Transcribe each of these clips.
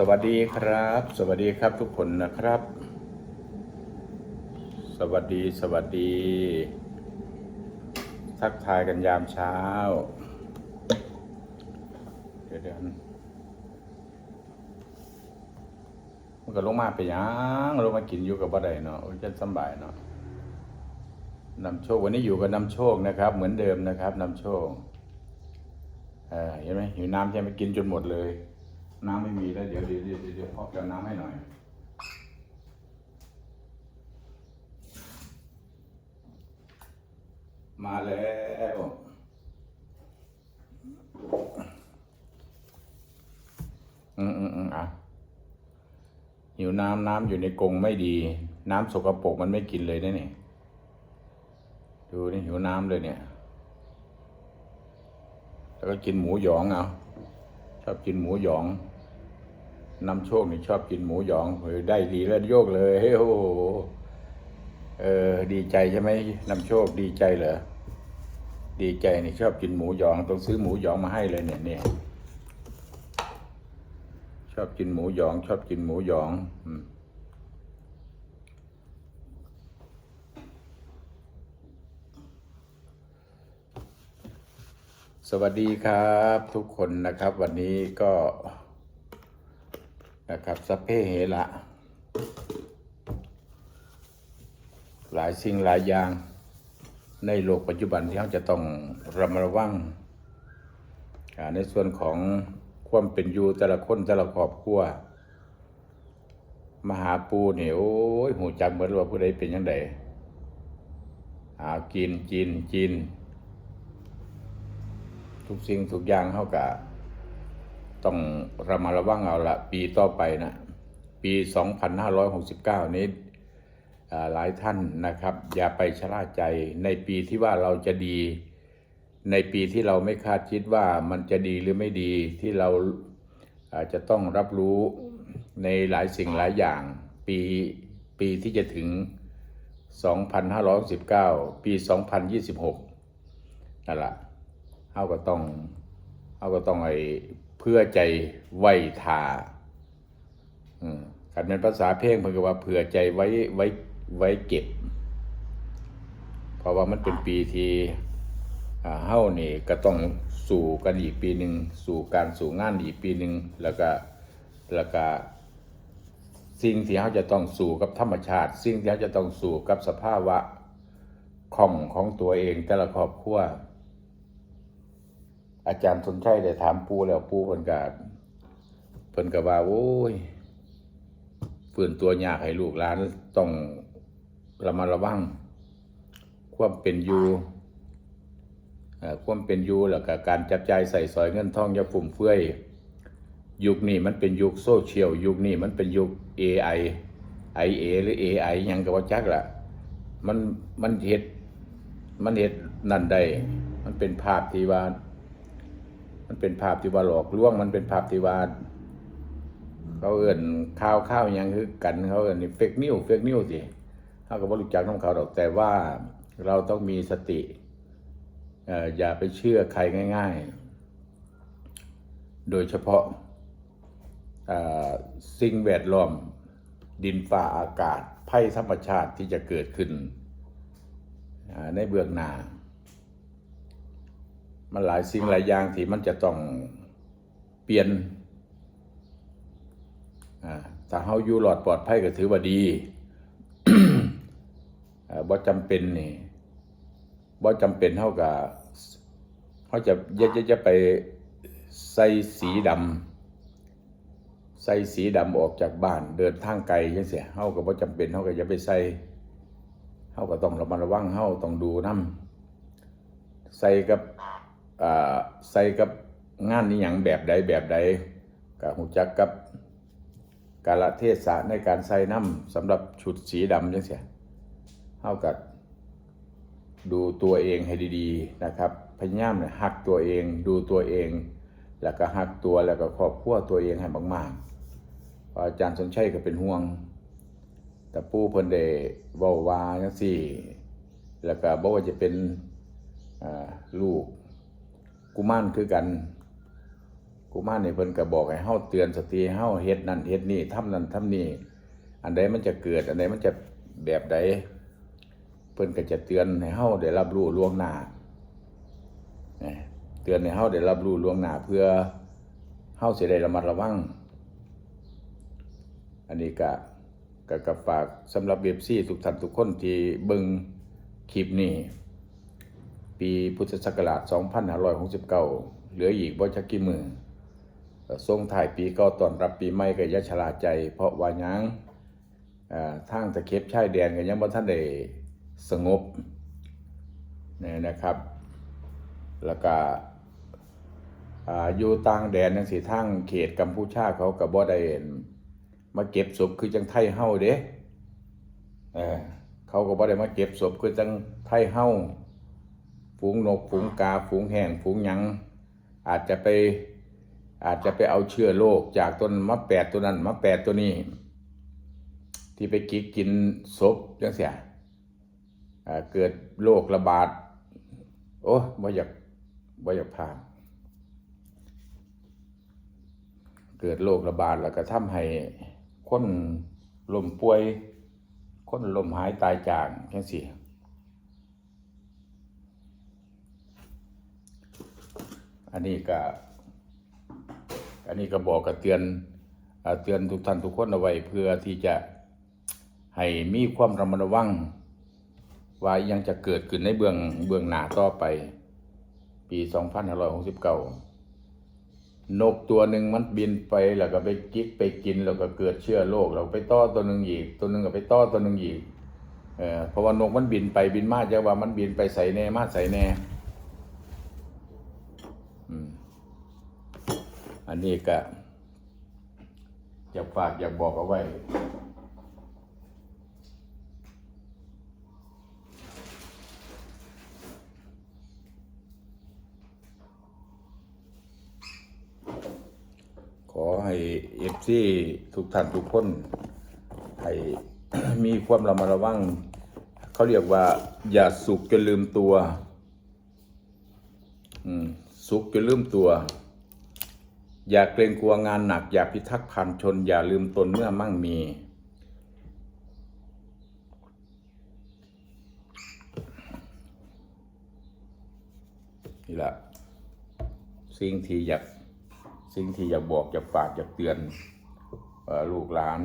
สวัสดีครับ สวัสดีครับทุกคนนะครับ สวัสดีสวัสดี ทักทายกันยามเช้า เดี๋ยวเดี๋ยวมันก็ลงมาไปยังลงมากินอยู่กับบ่ได้เนาะจะสบายเนาะนำโชควันนี้อยู่กับนำโชคนะครับ เหมือนเดิมนะครับนำโชคเห็นไหมหิวน้ำใช่ไหมกินจนหมดเลย น้ำไม่มีแล้วเดี๋ยวเดี๋ยวเดี๋ยวเดี๋ยวพ่อเติมน้ำให้หน่อย มาแล้วอืมอืมอืมอะหิวน้ำน้ำอยู่ในกรงไม่ดี น้ำสกปรกมันไม่กินเลยนะเนี่ยดูนี่หิวน้ำเลยเนี่ย แล้วก็กินหมูหยองเอา อบกินหมูหยองนำโชคนี่ชอบกินหมูหยองเฮ้ยได้ดีแล้วโยกเลยเฮ้ยโอ้โหเออดีใจใช่ไหมนำโชคดีใจเหรอดีใจนี่ชอบกินหมูหยองต้องซื้อหมูหยองมาให้เลยเนี่ยเนี่ยชอบกินหมูหยอง ชอบกินหมูหยอง อืม สวัสดีครับทุกคนนะครับ วันนี้ก็นะครับสเพเหระหลายสิ่งหลายอย่างในโลกปัจจุบันที่เราจะต้องระมัดระวังในส่วนของความเป็นอยู่แต่ละคนแต่ละครอบครัวมหาปูเนี่ยโอ้ยหูจักเหมือนว่าผู้ใดเป็นยังไงหากินกินกิน ทุกสิ่งทุกอย่างเขากะต้องระมัดระวังเอาละปีต่อไปนะปี 2569 นี้หลายท่านนะครับ อย่าไปชะล่าใจในปีที่ว่าเราจะดี ในปีที่เราไม่คาดคิดว่ามันจะดีหรือไม่ดีที่เราอาจจะต้องรับรู้ในหลายสิ่งหลายอย่าง ปีปีที่จะถึง 2519 ปี 2026นั่นแหละ เฮาก็ต้องเฮาก็ต้องไอ้เพื่อใจไว้ทาอืมคันเป็นภาษาเพลงเพิ่นก็ว่าเผื่อใจไว้ไว้ไว้เก็บ เพราะว่ามันเป็นปีที่อ่าเฮานี่ก็ต้องสู่กันอีกปีหนึ่งสู่การสู่งานอีกปีหนึ่งแล้วก็แล้วก็สิ่งที่เฮาจะต้องสู่กับธรรมชาติ สิ่งที่เฮาจะต้องสู่กับสภาวะของของตัวเองแต่ละครอบครัว อาจารย์สนชัยได้ถามปูแล้วปูเพิ่นก็เพิ่นก็ว่าโอ้ยฝืนตัวยากให้ลูกหลานต้องระมัดระวังความเป็นอยู่เอ่อความเป็นอยู่แล้วก็การจับจ่ายใส่สอยเงินทองอย่าฟุ่มเฟือยยุคนี้มันเป็นยุคโซเชียลยุคนี้มันเป็นยุค AI IA หรือ AI ยังก็ว่าจักละมันมันเฮ็ดมันเฮ็ดนั่นได้ มันเป็นภาพที่ว่า มันเป็นภาพที่ว่าหลอกลวง มันเป็นภาพที่ว่าเขาเอื่นข่าวข่าวยังคือกันเขาเอื่นนี่เฟกนิวเฟกนิวสิเขาก็บรู้จักน้องเขาดอกแต่ว่าเราต้องมีสติอย่าไปเชื่อใครง่าย ๆ โดยเฉพาะสิ่งแวดล้อมดินฟ้าอากาศภัยธรรมชาติที่จะเกิดขึ้นในเบื้องหน้า มันหลายสิ่งหลายอย่างที่มันจะต้องเปลี่ยนอ่าถ้าเฮาอยู่หลอดปลอดภัยก็ถือว่าดีอ่าบ่จำเป็นนี่บ่จำเป็นเฮาก็เฮาจะจะจะจะไปใส่สีดำใส่สีดำออกจากบ้าน เดินทางไกลจังซี่เฮาก็บ่จำเป็นเฮาก็อย่าไปใส่เฮาก็ต้องระมัดระวังเฮาต้องดูนํใส่กับอ่า ใส่กับงานนี้อย่างแบบใดแบบใดกับหูจักกับกาลเทศะในการใส่น้ำสำหรับชุดสีดำจังเสียเท่ากับดูตัวเองให้ดีๆนะครับพยายามเนี่ยหักตัวเองดูตัวเอง แล้วก็หักตัวแล้วก็ครอบครัวตัวเองให้มากๆอาจารย์สนชัยก็เป็นห่วง แต่ปู่เพิ่นได้เว้าวาจังซี่ แล้วก็บอกว่าจะเป็นลูก กุมารคือกัน กุมารนี่ยเพิ่นก็บอกให้เฮาเตือนสติให้เฮาเฮ็ดนั่นเฮ็ดนี่ทำนั่นทำนี่อันใดมันจะเกิด อันใดมันจะแบบใดเพิ่นก็จะเตือนให้เฮาได้รับรู้ล่วงหน้านะเตือนให้เฮาได้รับรู้ล่วงหน้าเพื่อเฮาสิได้ระมัดระวังอันนี้ก็ก็กับฝากสำหรับเว็บซี่ทุกท่านทุกคนที่เบิ่งคลิปนี้ ปีพุทธศักราช 2569 เหลืออีกบ่จักกี่มือเอ่อส่งถ่ายปีเก่าต้อนรับปีใหม่ก็อย่าชลาใจ เพราะว่ายังทางตะเข็บชายแดนก็ยังบ่ทันได้สงบนี่นะครับ แล้วก็อยู่ต่างแดนจังซี่ทางเขตกัมพูชาเขาก็บ่ได้มาเก็บศพคือจังไทยเฮาเด้เอเขาก็บ่ได้มาเก็บศพคือจังไทยเฮา ฝูงนกฝูงกาฝูงแห้งฝูงหยัง อาจจะไปอาจจะไปเอาเชื้อโรคจากต้นมะแปดตัวนั้นมะแปดตัวนี้ ที่ไปกินกินศพจังเสียเกิดโรคระบาด โอ้บ่อยากบ่อยากพาเกิดโรคระบาดแล้วก็ทำให้คนลมป่วย คนลมหายตายจากจังซี่ อันนี้ก็อันนี้ก็บอกกับเตือนเตือนทุกท่านทุกคนเอาไว้เพื่อที่จะให้มีความระมัดระวังว่ายังจะเกิดขึ้นในเบื้องเบื้องหน้าต่อไป ปี 2569 นกตัวหนึ่งมันบินไปแล้วก็ไปจิกไปกินแล้วก็เกิดเชื้อโรคเราไปต้อตัวหนึ่งอีก ตัวหนึ่งก็ไปต้อตัวหนึ่งอีกเออเพราะว่านกมันบินไปบินมาจะว่ามันบินไปใส่แน่มาใส่แน่ อันนี้ก็อยากฝากอยากบอกเอาไว้ ขอให้เอฟซีทุกท่านทุกคน ให้มีความระมัดระวัง เขาเรียกว่า อย่าสุขจนลืมตัว อืม สุขจนลืมตัว อย่าเกรงกลัวงานหนัก อย่าพิทักษ์พันชน อย่าลืมตนเมื่อมั่งมีนี่แหละสิ่งที่อยากสิ่งที่อยากบอกอยากฝากอยากเตือนลูกหลาน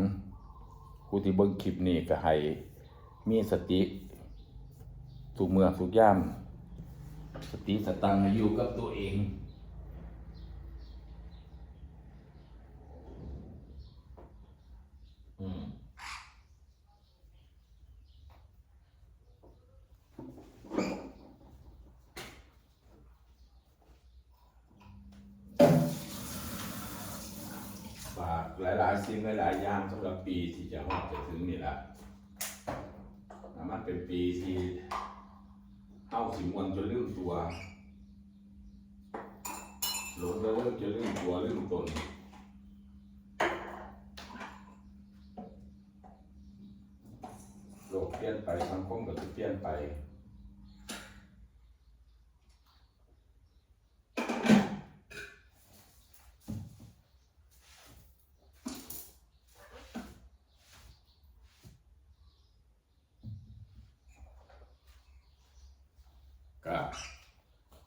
ผู้ที่เบิ่งคลิปนี้ก็ให้มีสติทุกเมื่อทุกย่าม สติสตังอยู่กับตัวเองฝากหลายๆสิ่งหลายๆอย่างสำหรับปีที่จะฮอดจะถึงนี่แหละอ่ามันเป็นปีที่ สิงวันจนลืมตัว หลงแล้วเริ่มจะลืมตัวลืมตนโลกเปลี่ยนไปสังคมก็จะเปลี่ยนไป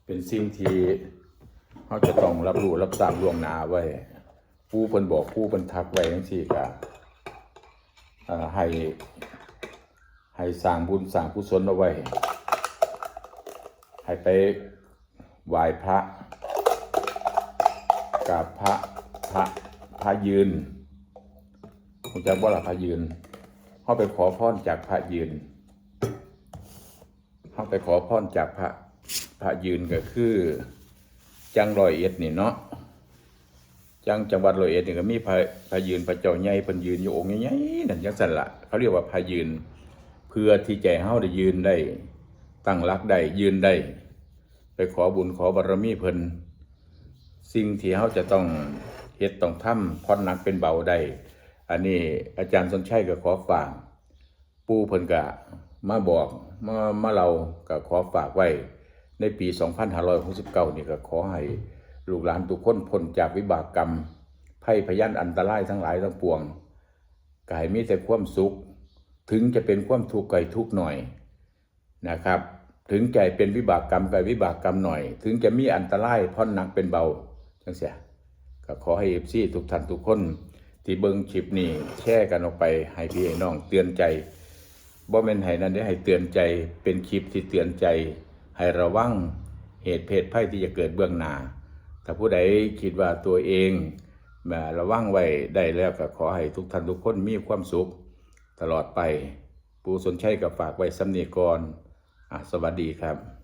เป็นสิ่งที่เขาจะต้องรับรู้รับทราบล่วงหน้าไว้ผู้เพิ่นบอกผู้เพิ่นทักไว้ทั้งสี่ก็เอ่อให้ให้สร้างบุญสร้างกุศลเอาไว้ ให้ไปไหว้พระกราบพระพระพระยืนผมจะว่าละพระยืนเขาไปขอพรจากพระยืนเขาไปขอพรจากพระ พระยืนก็คือ จังรอยเอ็ดนี่เนาะจังจังหวัดรอยเอ็ดนี่ก็มีพระพระยืนพระเจ้าใหญ่พิ่นยืนอยู่องค์ใหญ่ๆนั่นจังซั่นละเขาเรียกว่าพระยืน เพื่อที่ใจเฮาได้ยืนได้ ตั้งรักได้ยืนได้ ไปขอบุญขอบารมีเพิ่นสิ่งที่เฮาจะต้องเฮ็ดต้องทำผ่อนหนักเป็นเบาได้อันนี้อาจารย์สนชัยก็ขอฝาก ปู่เพิ่นก็มาบอกมามาเราก็ขอฝากไว้ ในปี 2569 นี่ก็ขอให้ลูกหลานทุกคนพ้นจากวิบากกรรมภัยพยันอันตรายทั้งหลายทั้งปวงกายมีแต่ความสุข ถึงจะเป็นความทุกข์ไก่ทุกหน่อยนะครับ ถึงใจเป็นวิบากกรรมไก่วิบากกรรมหน่อย ถึงจะมีอันตรายพ่อนหนักเป็นเบาจังเสียก็ขอให้เอฟซีทุกท่านทุกคนที่เบิ่งคลิปนี้แชร์กันออกไปให้พี่ให้น้องเตือนใจบ่แม่นให้นั่นได้ให้เตือนใจเป็นคลิปที่เตือนใจ ให้ระวังเหตุเพศภัยที่จะเกิดเบื้องหน้า ถ้าผู้ใดคิดว่าตัวเองมาระวังไว้ได้แล้วก็ขอให้ทุกท่านทุกคนมีความสุข ตลอดไปปูสนชัยกับฝากไว้สำเนียกรอะสวัสดีครับ